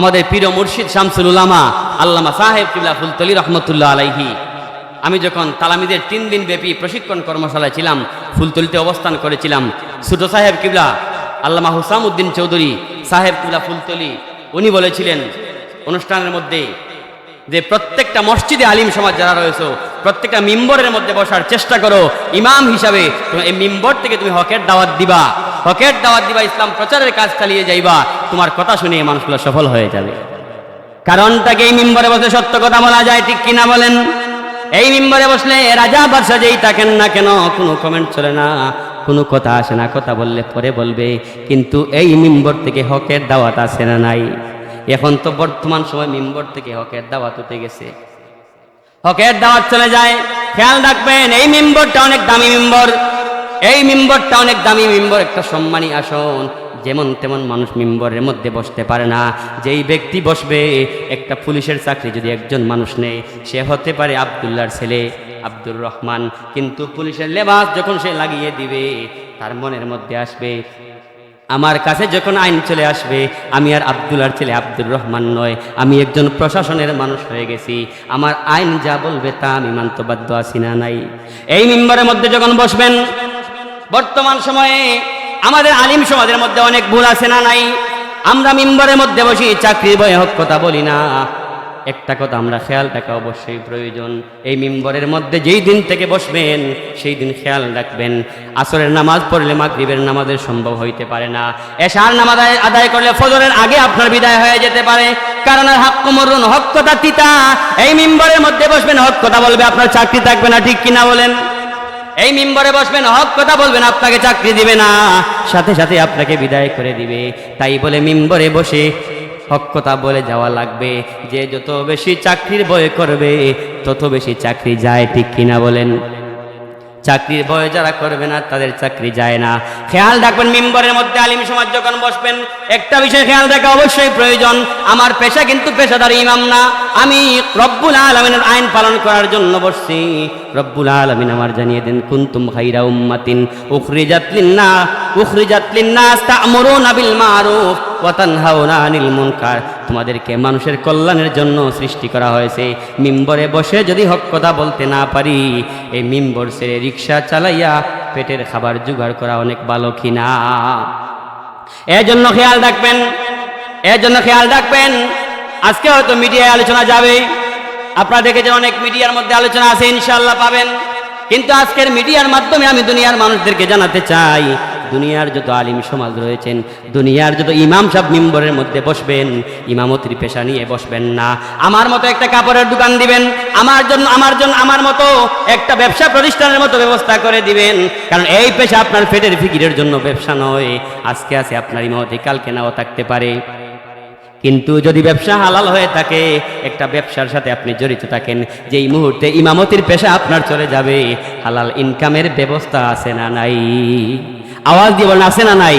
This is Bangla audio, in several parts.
আমাদের প্রিয় মুর্শিদ শামসুল উলামা আল্লামা সাহেব কিবলা ফুলতলি রহমতুল্লাহ আলাইহি। আমি যখন তালামিদের তিন দিন ব্যাপী প্রশিক্ষণ কর্মশালায় ছিলাম, ফুলতলিতে অবস্থান করেছিলাম, ছোট সাহেব কিবলা আল্লামা হুসাম উদ্দিন চৌধুরী সাহেব কিবলা ফুলতলি, উনি বলেছিলেন, অনুষ্ঠানের মধ্যে যে প্রত্যেকটা মসজিদে আলিম সমাজ যারা রয়েছে প্রত্যেকটা মিম্বরের মধ্যে বসার চেষ্টা করো। ইমাম হিসাবে এই মিম্বর থেকে তুমি হকের দাওয়াত দিবা। হকের দাওয়াত দিবা, ইসলাম প্রচারের কাজ চালিয়ে যাইবা। তোমার কথা শুনে এই মানুষগুলো সফল হয়ে যাবে। কারণটাকে এই মিম্বরে বসে সত্য কথা বলা যায় ঠিক কিনা বলেন? এই মিম্বরে বসলে রাজা বাদশা যেই থাকেন না কেন, কোনো কমেন্ট চলে না, কোনো কথা আসে না, কথা বললে পরে বলবে, কিন্তু এই মিম্বর থেকে হকের দাওয়াত আসে না নাই। এখন তো বর্তমান সময় মিম্বর থেকে হকের দাওয়াত উঠে গেছে। হকের দাওয়াত চলে যায়। খেয়াল রাখবেন, এই মেম্বরটা অনেক দামি মেম্বর। এই মেম্বরটা অনেক দামি মেম্বর, একটা সম্মানী আসন। যেমন তেমন মানুষ মেম্বরের মধ্যে বসতে পারে না। যেই ব্যক্তি বসবে, একটা পুলিশের চাকরি যদি একজন মানুষ নেয়, সে হতে পারে আবদুল্লার ছেলে, আব্দুর রহমান। কিন্তু পুলিশের লেবাস যখন সে লাগিয়ে দিবে, তার মনের মধ্যে আসবে আমার কাছে যখন আইন চলে আসবে, আমি আর আবদুল্লার ছেলে আব্দুর রহমান নয়। আমি একজন প্রশাসনের মানুষ হয়ে গেছি। আমার আইন যা বলবে তা আমি মানতে বাধ্য আছি না নাই। এই মেম্বারের মধ্যে যখন বসবেন, বর্তমান সময়ে আমাদের আলিম সমাজের মধ্যে অনেক ভুল আছে না নাই? আমরা মেম্বারের মধ্যে বসি চাকরি বয়ে হক কথা বলি না। একটা কথা আমরা খেয়াল রাখা অবশ্যই প্রয়োজন। এই মিম্বরের মধ্যে যেই দিন থেকে বসবেন, সেই দিন খেয়াল রাখবেন। আসরের নামাজ পড়লে মাগরিবের নামাজের সম্ভব হইতে পারে না। এশার নামাজ আদায়- করলে ফজরের আগে আপনার বিদায় হয়ে যেতে পারে। কারণ হক মরুন হক কথা তিতা। এই মিম্বরের মধ্যে বসবেন, হক কথা বলবে, আপনার চাকরি থাকবে না, ঠিক কিনা বলেন? এই মিম্বরে বসবেন, হক কথা বলবেন, আপনাকে চাকরি দিবে না। সাথে সাথে আপনাকে বিদায় করে দিবে। তাই বলে মিম্বরে বসে হক কথা বলে যাওয়া লাগবে। যে যত বেশি চাকরির বয় করবে, তত বেশি চাকরি যায়, ঠিক কিনা বলেন? চাকরির বয় যারা করবে না, তাদের চাকরি যায় না। খেয়াল রাখবেন, মেম্বরের মধ্যে আলিম সমাজ যখন বসবেন, একটা বিষয় খেয়াল রাখা অবশ্যই প্রয়োজন। আমার পেশা কিন্তু পেশাদার ইমাম না। আমি রব্বুল আলমিনের আইন পালন করার জন্য বসছি। রব্বুল আলমিন আমার জানিয়ে দেন, কুন্তুম খাইরা উম্মাতিন উখরিজাত লিন্না উখরিজাত লিন্নাস তা'মুরুনা বিল মারুফ। ওয়া তানহাউনা আনিল মুনকার। তোমাদেরকে মানুষের কল্যাণের জন্য সৃষ্টি করা হয়েছে। মিম্বরে বসে যদি হক কথা বলতে না পারি, এই মিম্বর ছেড়ে রিক্সা চালাইয়া পেটের খাবার জোগাড় করা অনেক ভালো কিনা। এর জন্য খেয়াল রাখবেন এর জন্য খেয়াল রাখবেন। আজকে হয়তো মিডিয়ায় আলোচনা যাবে। আপনারা দেখেছেন অনেক মিডিয়ার মধ্যে আলোচনা আছে ইনশাল্লাহ পাবেন। কিন্তু আজকের মিডিয়ার মাধ্যমে আমি দুনিয়ার মানুষদেরকে জানাতে চাই দুনিয়ার যত আলিম সমাজ রয়েছেন, দুনিয়ার যত ইমাম সাহেব মেম্বরের মধ্যে বসবেন, ইমামতির পেশা নিয়ে বসবেন না। আমার মতো একটা কাপড়ের দোকান দিবেন, আমার জন্য আমার জন্য, আমার মতো একটা ব্যবসা প্রতিষ্ঠানের মতো ব্যবস্থা করে দিবেন। কারণ এই পেশা আপনার ফেটের ফিকিরের জন্য ব্যবসা নয়, আজকে আছে আপনার ইমামতি, কালকে নাও থাকতে পারে। কিন্তু যদি ব্যবসা হালাল হয়ে থাকে, একটা ব্যবসার সাথে আপনি জড়িত থাকেন, যেই মুহূর্তে ইমামতির পেশা আপনার চলে যাবে, হালাল ইনকামের ব্যবস্থা আছে না নাই? আওয়াজ দিয়ে বলেন, আছে না নাই?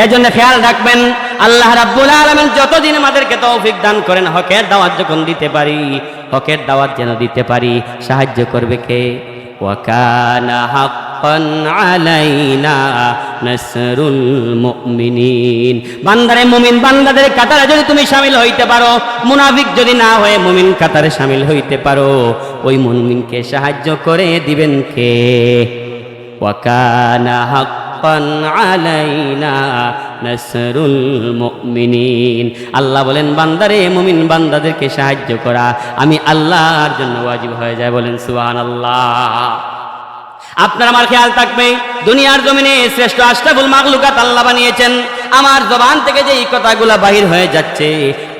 এর জন্য খেয়াল রাখবেন, আল্লাহ রাব্বুল আলামিন যতদিন আমাদেরকে তৌফিক দান করেন, হকের দাওয়াত যখন দিতে পারি, হকের দাওয়াত যেন দিতে পারি, সাহায্য করবে কে? ওয়াকানা হাক্কান আলাইনা নাসরুল মুমিনিন। বান্দারে মুমিন, বান্দাদের কাতারে যদি তুমি শামিল হইতে পারো, মুনাফিক যদি না হয়ে মুমিন কাতারে শামিল হইতে পারো, ওই মুমিনকে সাহায্য করে দিবেন কে? ওয়াকানা হাক্কান আলাইনা নাসরুল মুমিনিন। আল্লাহ বলেন, বান্দারে মুমিন, বান্দাদেরকে সাহায্য করা। আমি আল্লাহর জন্য ওয়াজিব হয়ে যায় বলেন, সুবহানাল্লাহ। আপনার আমার খেয়াল থাকবে। দুনিয়ার জমিনে শ্রেষ্ঠ আশরাফুল মাগলুকাত আল্লাহ বানিয়েছেন। আমার জবান থেকে যে এই কথাগুলো বাহির হয়ে যাচ্ছে,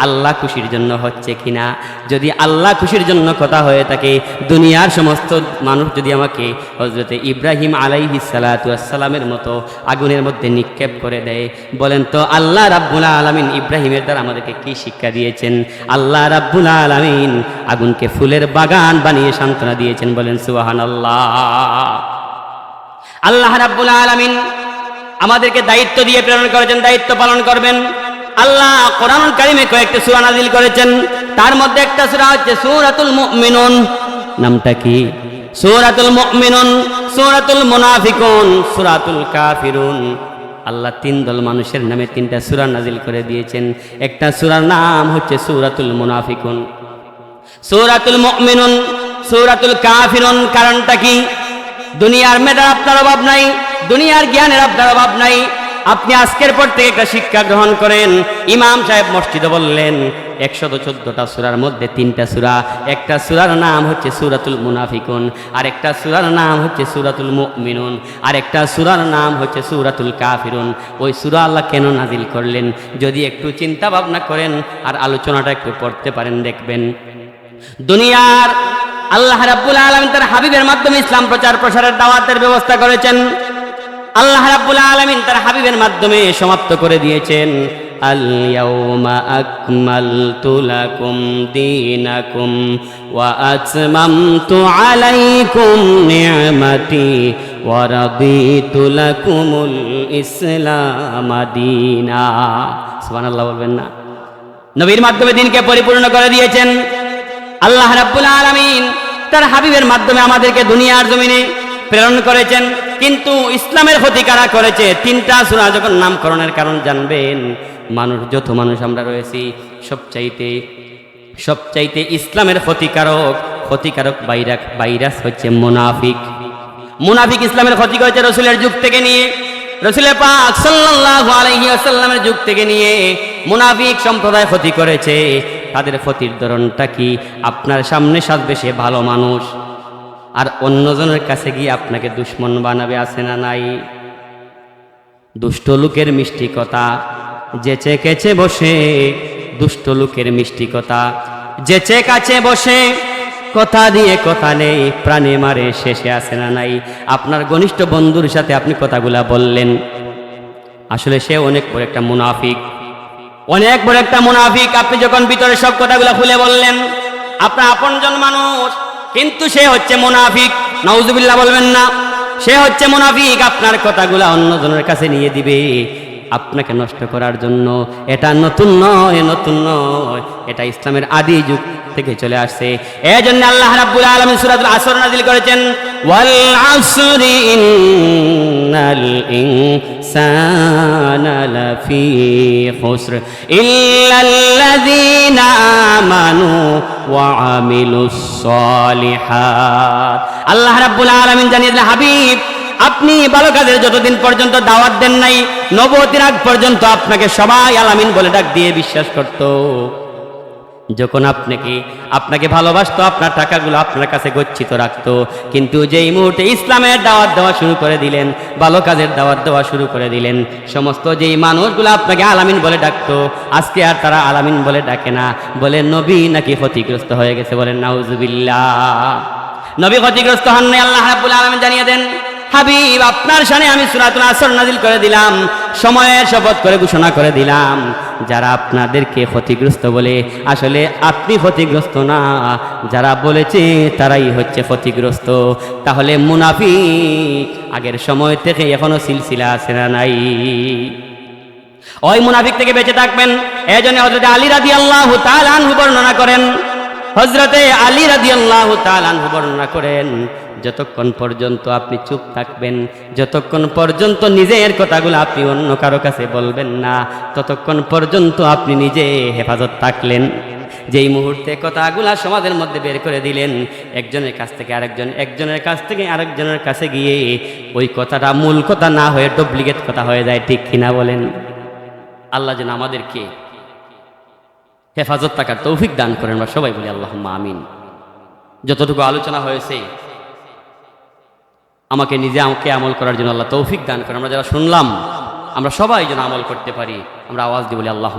আল্লাহ খুশির জন্য হচ্ছে কিনা? যদি আল্লাহ খুশির জন্য কথা হয়ে থাকে, দুনিয়ার সমস্ত মানুষ যদি আমাকে হজরতে ইব্রাহিম আলাইহি সালামের মতো আগুনের মধ্যে নিক্ষেপ করে দেয়, বলেন তো আল্লাহ রাব্বুল আলামিন ইব্রাহিমের দ্বারা আমাদেরকে কি শিক্ষা দিয়েছেন? আল্লাহ রাব্বুল আলামিন আগুনকে ফুলের বাগান বানিয়ে সান্ত্বনা দিয়েছেন, বলেন সুবহানাল্লাহ। আল্লাহ আল্লাহ রাব্বুল আলামিন আমাদেরকে দায়িত্ব দিয়ে প্রেরণ করেছেন, দায়িত্ব পালন করবেন। আল্লাহ কোরআন কারিমে কয়েকটা সূরা নাজিল করেছেন। তার মধ্যে একটা সূরা হচ্ছে সূরাতুল মুমিনুন। নামটা কি? সূরাতুল মুমিনুন, সূরাতুল মুনাফিকুন, সূরাতুল কাফিরুন। আল্লাহ তিন দল মানুষের নামে তিনটা সুরা নাজিল করে দিয়েছেন। একটা সুরার নাম হচ্ছে সুরাতুল মুনাফিকুন। সূরাতুল মুমিনুন, সূরাতুল কাফিরুন, কারণটা কি? দুনিয়ার মেধার আপনার অভাব নাই। দুনিয়ার জ্ঞানের আপনার অভাব নাই। আপনি আজকের পর থেকে একটা শিক্ষা গ্রহণ করেন। ইমাম সাহেব মসজিদে বললেন, একশত চোদ্দটা সুরার মধ্যে তিনটা সুরা। একটা সুরার নাম হচ্ছে সুরাতুল মুনাফিকুন আর একটা সুরার নাম হচ্ছে সুরাতুল মুমিনুন আর একটা সুরার নাম হচ্ছে সুরাতুল কাফিরুন। ওই সুরা আল্লাহ কেন নাজিল করলেন? যদি একটু চিন্তা ভাবনা করেন আর আলোচনাটা একটু পড়তে পারেন, দেখবেন। দুনিয়ার আল্লাহ রাব্বুল আলামিন তার হাবিবের মাধ্যমে ইসলাম প্রচার প্রসারের দাওয়াতের ব্যবস্থা করেছেন। আল্লাহ রাব্বুল আলামিন তার হাবিবের মাধ্যমে সমাপ্ত করে দিয়েছেন আলাইকুম নি'মাতি ওয়া রাদিতু লাকুমুল ইসলাম দীনা। সুবহানাল্লাহ বলবেন না। নবীর মাধ্যমে দিনকে পরিপূর্ণ করে দিয়েছেন। আল্লাহ রাব্বুল আলামিন তার হাবিবের মাধ্যমে আমাদেরকে দুনিয়ার জমিনে প্রেরণ করেছেন। কিন্তু ইসলামের ক্ষতি কারা করেছে? তিনটা সূরা যখন নামকরণের কারণ জানবেন, মানুষ, যত মানুষ আমরা রয়েছি, সবচাইতে সবচাইতে ইসলামের ক্ষতিকারক ক্ষতিকারক বাইরাক, ভাইরাস হচ্ছে মুনাফিক। মুনাফিক ইসলামের ক্ষতি করেছে রসুলের যুগ থেকে নিয়ে, রসুলের পাক সাল্লাল্লাহু আলাইহি ওয়াসাল্লামের যুগ থেকে নিয়ে মুনাফিক সম্প্রদায় ক্ষতি করেছে। তাদের ক্ষতির ধরনটা কি? আপনার সামনে সাজবে সে ভালো মানুষ। আর অন্যজনের কাছে গিয়ে আপনাকে দুশ্মন বানাবে, আছে না নাই? দুষ্ট লোকের মিষ্টি কথা যেচে কেচে বসে, দুষ্ট লোকের মিষ্টি কথা যেচে কাছে বসে, কথা দিয়ে কথা নেই, প্রাণে মারে, শেষে আসে না নাই? আপনার ঘনিষ্ঠ বন্ধুর সাথে আপনি কথাগুলা বললেন। আসলে সে অনেক বড় একটা মুনাফিক। অনেক বড় একটা মুনাফিক। আপনি যখন ভিতরে সব কথাগুলো খুলে বললেন, আপনার আপনজন মানুষ কিন্তু সে হচ্ছে মোনাফিক। নওজুবিল্লাহ বলবেন না। সে হচ্ছে মোনাফিক। আপনার কথাগুলো অন্যজনের কাছে নিয়ে দিবে। আপনাকে নষ্ট করার জন্য। এটা নতুন নয় নতুন নয়। এটা ইসলামের আদি যুগ। থেকে চলে আসছে। এই জন্য আল্লাহ রাব্বুল আলামিন সূরাতুল আসর নাযিল করেছেন, ওয়াল আসরি ইন্নাল ইনসানা লাফি খুসর ইল্লাল্লাযীনা আমানু ওয়া আমিলুস সালিহাত। আল্লাহ রাব্বুল আলামিন জানিয়ে দিলেন, হাবিব, আপনি ভালো কাজের যতদিন পর্যন্ত দাওয়াত দেন নাই, নবতির আগ পর্যন্ত আপনাকে সবাই আলামিন বলে ডাক দিয়ে বিশ্বাস করত। যখন আপনাকে আপনাকে ভালোবাসতো, আপনার টাকাগুলো আপনার কাছে গচ্ছিত রাখতো, কিন্তু যেই মুহূর্তে ইসলামের দাওয়াত দেওয়া শুরু করে দিলেন, ভালো কাজের দাওয়াত দেওয়া শুরু করে দিলেন, সমস্ত যেই মানুষগুলো আপনাকে আলামিন বলে ডাকতো, আজকে আর তারা আলামিন বলে ডাকে না বলে নবী নাকি ক্ষতিগ্রস্ত হয়ে গেছে বলেন, নাউজুবিল্লাহ। নবী ক্ষতিগ্রস্ত হন আল্লাহ রাব্বুল আলামিন জানিয়ে দেন, হাবিব, আপনার সামনে আমি সুরাতুল আসর নাজিল করে দিলাম, সময়ের শপথ করে ঘোষণা করে দিলাম। যারা আপনাদেরকে ক্ষতিগ্রস্ত বলে, আসলে আপনি ক্ষতিগ্রস্ত না, যারা বলেছে তারাই হচ্ছে ক্ষতিগ্রস্ত। তাহলে মুনাফি আগের সময় থেকে এখনও সিলসিলা আছে না নাই? ওই মুনাফিক থেকে বেঁচে থাকবেন। এজন্য জন্য হজরত আলী রাজি আল্লাহ বর্ণনা করেন হজরতে আলী রাদি আল্লাহ তালানহু বর্ণনা করেন, যতক্ষণ পর্যন্ত আপনি চুপ থাকবেন, যতক্ষণ পর্যন্ত নিজের কথাগুলো আপনি অন্য কারও কাছে বলবেন না, ততক্ষণ পর্যন্ত আপনি নিজে হেফাজত থাকলেন। যেই মুহূর্তে কথাগুলা সমাজের মধ্যে বের করে দিলেন, একজনের কাছ থেকে আরেকজন, একজনের কাছ থেকে আরেকজনের কাছে গিয়ে ওই কথাটা মূল কথা না হয়ে ডুপ্লিকেট কথা হয়ে যায়, ঠিক কিনা বলেন? আল্লাহ যেন আমাদেরকে হেফাজত থাকার তৌফিক দান করেন বা সবাই বলি আল্লাহ আমিন। যতটুকু আলোচনা হয়েছে, আমাকে নিজে আমাকে আমল করার জন্য আল্লাহ তৌফিক দান করেন। আমরা যারা শুনলাম, আমরা সবাই যেন আমল করতে পারি, আমরা আওয়াজ দিই বলি আল্লাহ